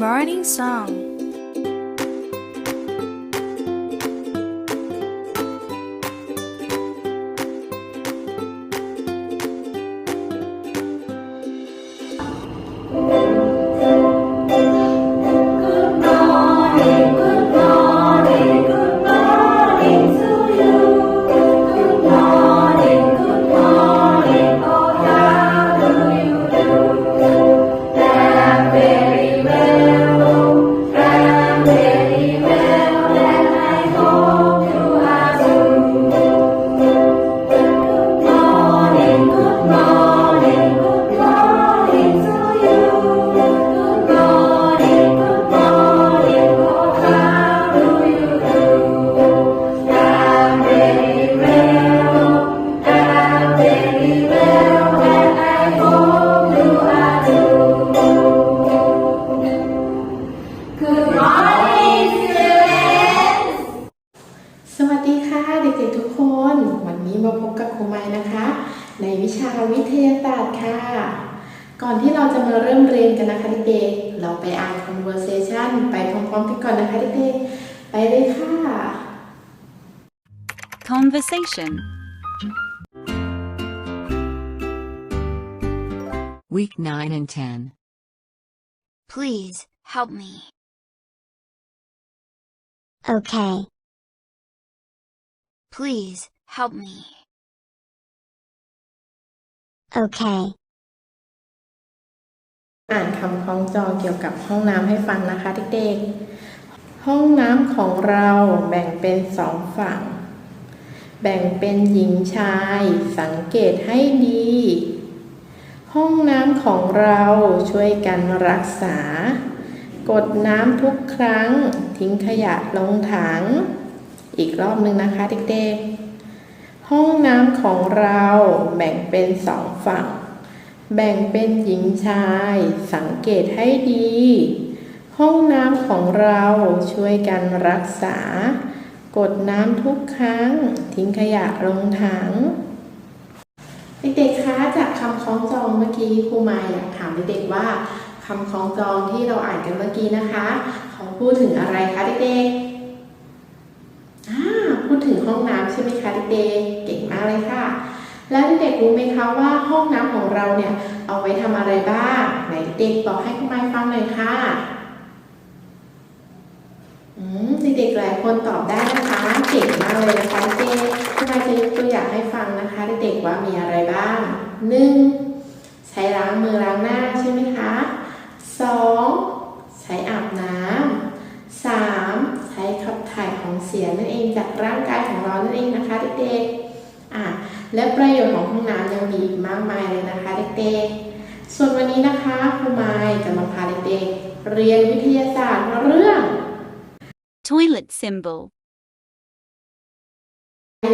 morning song. นนี้มาพบกับครูไม้นะคะ ในวิชาวิทยาศาสตร์ค่ะ ก่อนที่เราจะมาเริ่มเรียนกันนะคะเด็กๆเราไปอ่าน conversation ไปพร้อมๆกันก่อนนะคะเด็กๆไปเลยค่ะ Conversation. Week 9 and 10. Please help me. Okay. Please help me. Okay. อ่านคำคล้องจองเกี่ยวกับห้องน้ำให้ฟังนะคะเด็กๆ ห้องน้ำของเราแบ่งเป็นสองฝั่ง แบ่งเป็นหญิงชาย สังเกตให้ดี ห้องน้ำของเราช่วยกันรักษา กดน้ำทุกครั้ง ทิ้งขยะลงถัง อีกรอบหนึ่งนะคะเด็กๆ ห้องน้ำของเราแบ่งเป็นสองฝั่ง แบ่งเป็นหญิงชายสังเกตให้ดี ห้องน้ำของเราช่วยกันรักษา กดน้ำทุกครั้ง ทิ้งขยะลงถังเด็กๆคะจากคำคล้องจองเมื่อกี้ครูมาอยากถามเด็กๆว่าคำคล้องจองที่เราอ่านกันเมื่อกี้นะคะ เขาพูดถึงอะไรคะเด็กๆ ถึงห้องน้ำใช่ไหมคะเด็กๆเก่งมากเลยค่ะ แล้วเด็กรู้ไหมคะว่าห้องน้ำของเราเนี่ยเอาไว้ทำอะไรบ้างไหนเด็กบอกให้คุณมายฟังหน่อยค่ะอืมเด็กๆหลายคนตอบได้นะคะเก่งมากเลยนะคะเด็กคุณมายจะยกตัวอย่างให้ฟังนะคะเด็กๆว่ามีอะไรบ้างหนึ่งใช้ล้างมือล้างหน้าใช่ไหมคะสองใช้อาบน้ำสามใช้ขับถ่ายของเสียนั่นเองจากร่างกายของเรานั่นเองนะคะเด็กๆอะ และประโยชน์ของห้องน้ำยังมีอีกมากมายเลยนะคะเด็กๆ ส่วนวันนี้นะคะครูไมายจะมาพาเด็กๆ เรียนวิทยาศาสตร์เรื่อง Toilet symbol.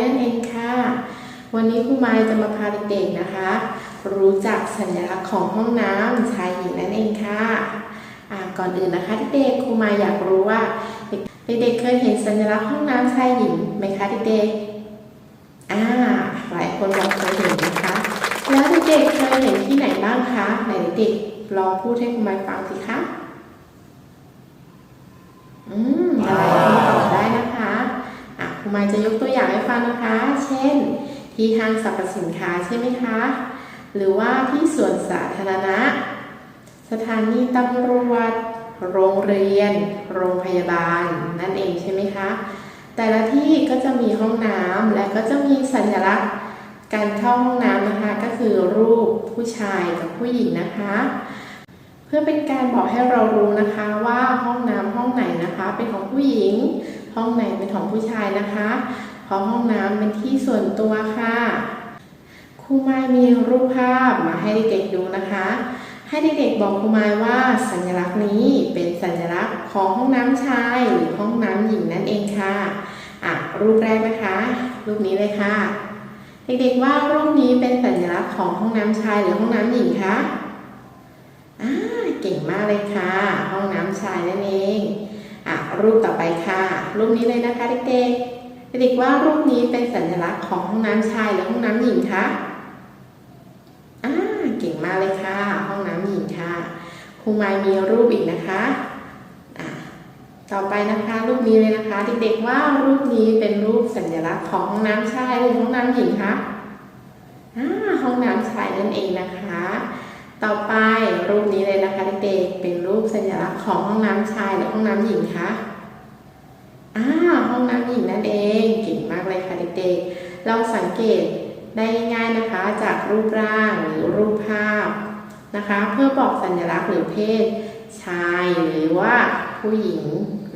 นั่นเองค่ะ วันนี้ครูไมายจะมาพาเด็กๆนะคะ รู้จักสัญลักษณ์ของห้องน้ำชายหญิงนั่นเองค่ะอ่าก่อนอื่นนะคะเด็กๆครูไมายอยากรู้ว่า เด็กๆเคยเห็นสัญลักษณ์ห้องน้ำชายหญิงไหมคะเด็กๆอ่าหลายคนบอกเคยเห็นนะคะ แล้วเด็กๆเคยเห็นที่ไหนบ้างคะไหนเด็กลองพูดให้คุณไมายฟังสิคะ อืมหลายคนตอบได้นะคะอะคุณไมายจะยกตัวอย่างให้ฟังนะคะ เช่น ที่ห้างสรรพสินค้าใช่ไหมคะ หรือว่าที่สวนสาธารณะ สถานีตำรวจ โรงเรียน โรงพยาบาล นั่นเองใช่ไหมคะ แต่ละที่ก็จะมีห้องน้ำและก็จะมีสัญลักษณ์ การเข้าห้องน้ำนะคะก็คือรูปผู้ชายกับผู้หญิงนะคะ เพื่อเป็นการบอกให้เรารู้นะคะว่าห้องน้ำห้องไหนนะคะ เป็นของผู้หญิง ห้องไหนเป็นของผู้ชายนะคะเพราะห้องน้ำเป็นที่ส่วนตัวค่ะครูไมายมีรูปภาพมาให้เด็กๆดูนะคะ ให้เด็กๆบอกครูไมายว่าสัญลักษณ์นี้เป็นสัญลักษณ์ของห้องน้ำชายหรือห้องน้ำหญิงนั่นเองค่ะอะรูปแรกนะคะ รูปนี้เลยค่ะ เด็กๆว่ารูปนี้เป็นสัญลักษณ์ของห้องน้ำชายหรือห้องน้ำหญิงคะอ่าเก่งมากเลยค่ะ ห้องน้ำชายนั่นเองอะรูปต่อไปค่ะ รูปนี้เลยนะคะเด็กๆเด็กๆว่ารูปนี้เป็นสัญลักษณ์ของห้องน้ำชายหรือห้องน้ำหญิงคะอ่าเก่งมากเลยค่ะ ห้องน้ำหญิงค่ะครูไมายมีรูปอีกนะคะ ต่อไปนะคะ รูปนี้เลยนะคะเด็กๆว่ารูปนี้เป็นรูปสัญลักษณ์ของห้องน้ำชายหรือห้องน้ำหญิงคะอ่าห้องน้ำชายนั่นเองนะคะ ต่อไปรูปนี้เลยนะคะเด็กๆเป็นรูปสัญลักษณ์ของห้องน้ำชายหรือห้องน้ำหญิงคะอ่าห้องน้ำหญิงนั่นเองเก่งมากเลยค่ะเด็กๆ เราสังเกตได้ง่ายนะคะจากรูปร่างหรือรูปภาพนะคะ เพื่อบอกสัญลักษณ์หรือเพศชายหรือว่า ผู้หญิง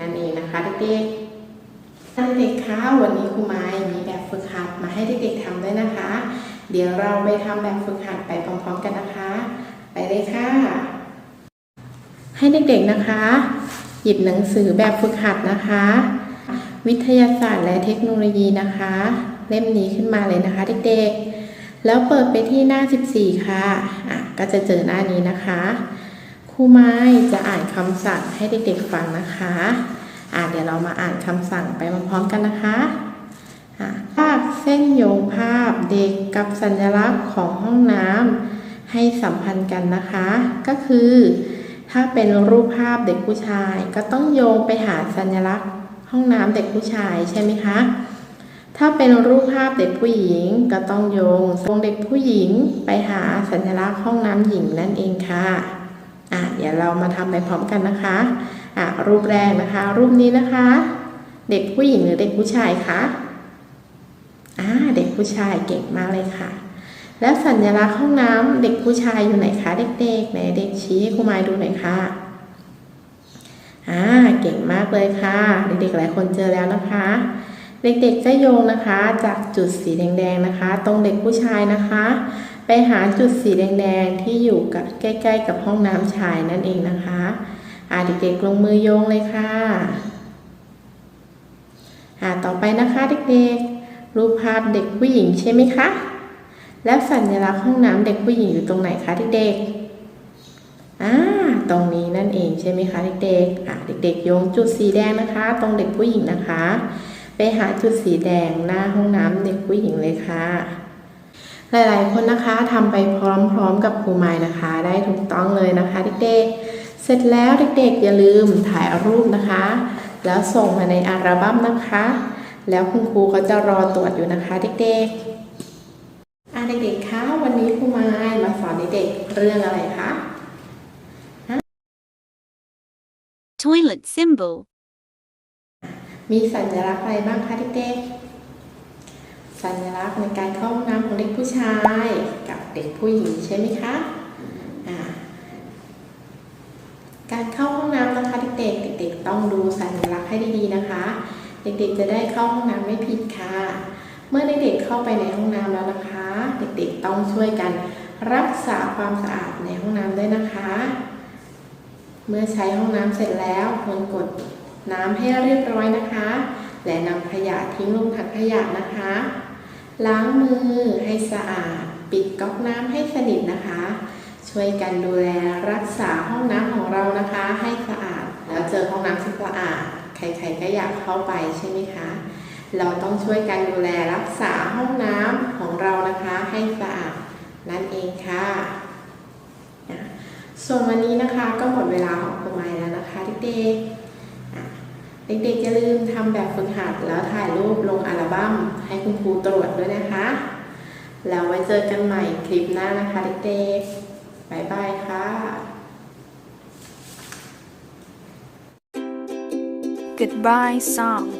นั่นเองนะคะเด็กๆเด็กคะวันนี้ครูไม้มีแบบฝึกหัดมาให้เด็กๆทำด้วยนะคะ เดี๋ยวเราไปทำแบบฝึกหัดไปพร้อมๆกันนะคะ ไปเลยค่ะ ให้เด็กๆนะคะ หยิบหนังสือแบบฝึกหัดนะคะ วิทยาศาสตร์และเทคโนโลยีนะคะ เล่มนี้ขึ้นมาเลยนะคะเด็กๆแล้วเปิดไปที่หน้า 14 ค่ะอะก็จะเจอหน้านี้นะคะ รูไม้จะอ่านคำสั่งให้เด็กๆฟังนะคะอะเดี๋ยวเรามาอ่านคำสั่งไปพร้อมๆกันนะคะภาพเส้นโยงภาพเด็กกับสัญลักษณ์ของห้องน้ำให้สัมพันธ์กันนะคะ ก็คือ ถ้าเป็นรูปภาพเด็กผู้ชาย ก็ต้องโยงไปหาสัญลักษณ์ห้องน้ำเด็กผู้ชายใช่ไหมคะ ถ้าเป็นรูปภาพเด็กผู้หญิงก็ต้องโยงทรงเด็กผู้หญิงไปหาสัญลักษณ์ห้องน้ำหญิงนั่นเองค่ะ อะเดี๋ยวเรามาทำไปพร้อมกันนะคะอะรูปแรกนะคะ รูปนี้นะคะ เด็กผู้หญิงหรือเด็กผู้ชายคะอ่าเด็กผู้ชายเก่งมากเลยค่ะ แล้วสัญลักษณ์ห้องน้ำเด็กผู้ชายอยู่ไหนคะเด็กๆไหนเด็กชี้ให้ครูไม้ดูหน่อยค่ะอ่าเก่งมากเลยค่ะ เด็กๆหลายคนเจอแล้วนะคะ เด็กๆจะโยงนะคะ จากจุดสีแดงๆนะคะ ตรงเด็กผู้ชายนะคะ ไปหาจุดสีแดงๆที่อยู่กับใกล้ ๆ กับห้องน้ำชายนั่นเองนะคะอ่าเด็กๆลงมือโยงเลยค่ะอ่าต่อไปนะคะเด็กๆ รูปภาพเด็กผู้หญิงใช่ไหมคะ แล้วสัญลักษณ์ห้องน้ำเด็กผู้หญิงอยู่ตรงไหนคะเด็กๆอ่าตรงนี้นั่นเองใช่ไหมคะเด็กๆอะเด็กๆโยงจุดสีแดงนะคะ ตรงเด็กผู้หญิงนะคะ ไปหาจุดสีแดงหน้าห้องน้ำเด็กผู้หญิงเลยค่ะ หลายๆ คนนะคะทำไปพร้อมๆกับครูไม้นะคะ ได้ถูกต้องเลยนะคะเด็กๆ เสร็จแล้วเด็กๆ อย่าลืมถ่ายรูปนะคะ แล้วส่งมาในอัลบั้มนะคะ แล้วคุณครูเขาจะรอตรวจอยู่นะคะเด็กๆอะเด็กๆคะวันนี้ครูไม้มาสอนเด็กๆเรื่องอะไรคะ Toilet symbol. มีสัญลักษณ์อะไรบ้างคะเด็กๆ สัญลักษณ์ในการเข้าห้องน้ำของเด็กผู้ชายกับเด็กผู้หญิงใช่ไหมคะการเข้าห้องน้ำนะคะเด็กๆเด็ก ๆ ต้องดูสัญลักษณ์ให้ดีๆนะคะ เด็กๆจะได้เข้าห้องน้ำไม่ผิดค่ะ เมื่อเด็กๆเข้าไปในห้องน้ำแล้วนะคะ เด็กๆต้องช่วยกันรักษาความสะอาดในห้องน้ำด้วยนะคะ เมื่อใช้ห้องน้ำเสร็จแล้วควรกดน้ำให้เรียบร้อยนะคะ และนำขยะทิ้งลงถังขยะนะคะ ล้างมือให้สะอาด ปิดก๊อกน้ำให้สนิทนะคะ ช่วยกันดูแลรักษาห้องน้ำของเรานะคะ ให้สะอาด แล้วเจอห้องน้ำที่สะอาด ใครๆก็อยากเข้าไปใช่ไหมคะ เราต้องช่วยกันดูแลรักษาห้องน้ำของเรานะคะ ให้สะอาดนั่นเองค่ะ ส่วนวันนี้นะคะก็หมดเวลาของครูไม้แล้วนะคะเด็กๆ เด็กๆอย่าลืมทำแบบฝึกหัดแล้วถ่ายรูปลงอัลบั้มให้คุณครูตรวจด้วยนะคะ แล้วไว้เจอกันใหม่คลิปหน้านะคะเด็กๆ บ๊ายบายค่ะ Goodbye song.